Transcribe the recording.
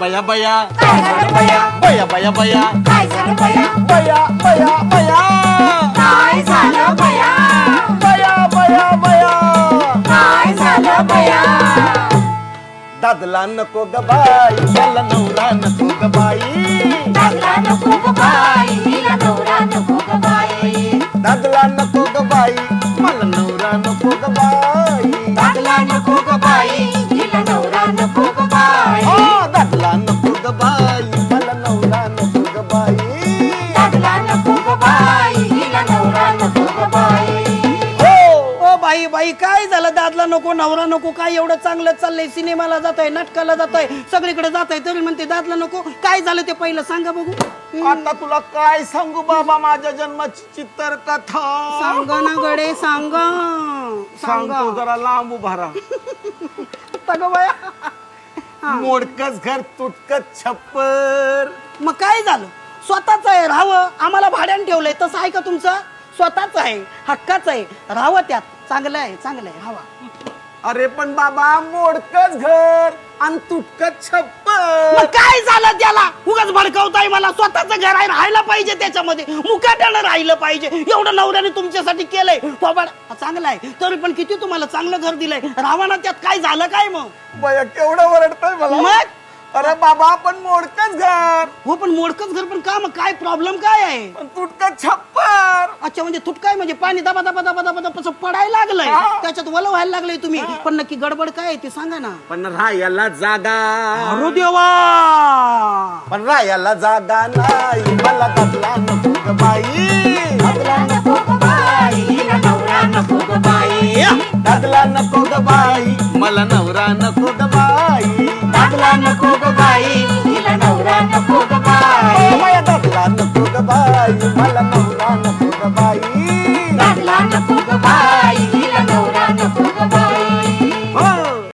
बया बया. काय झालं बया? बया बया बया. काय झालं बया? बया बया बया. काय झालं बया? बया बया बया. काय झालं बया? दादला नको ग बाई याला नवरा नको ग बाई. दादला नको ग बाई हिला नवरा नको ग बाई. दादला नको ग बाई मला बाई काय झालं? दादला नको नवरा नको काय एवढं चांगलं चाललंय? सिनेमाला जात आहे नाटकाला जात आहे सगळीकडे जात आहे तरी म्हणते दादला नको. काय झालं ते पहिलं? सांगा बघू. आता तुला काय सांगू बाबा माझ्या जन्माची चित्तर कथा? सांगा ना गडे सांगा. सांगतो सांगा जरा लांब उभारा सगळं बाया. मोडकच घर तुटकत छप्पर. मग काय झालं? स्वतःच आहे राहावं. आम्हाला भाड्याने ठेवलंय. तसं आहे का तुमचं? स्वतःच आहे हक्काच आहे. राहावं त्यात. चांगलं आहे चांगलं आहे. राहावा. अरे पण बाबा मोडकच घर आणि तुटकत मग छप्पर काय झालं त्याला? उगाच भडकवताय मला. स्वतःच घर आहे राहायला पाहिजे त्याच्यामध्ये. मुकाट्यानं राहिलं पाहिजे. एवढं नवऱ्याने तुमच्यासाठी केलंय. थोबाड चांगलं आहे. तरी पण किती तुम्हाला चांगलं घर दिलंय? राहावा ना त्यात. काय झालं काय मग? बया केवढं ओरडतोय मला? मग? अरे बाबा पण मोडकच घर. हो पण मोडकच घर पण का मग? काय प्रॉब्लेम काय आहे? पण तुटकत छप्पर. अच्छा म्हणजे तुटकाय म्हणजे पाणी दबा दबा दबा दबा दबा असं पडायला लागलंय. हा. त्याच्यात वल व्हायला लागलंय तुम्ही. पण नक्की गडबड काय आहे ते सांगा ना. पण राहायला जागा. अरे देवा! पण राहायला जागा नाही. मला नको ग बाई.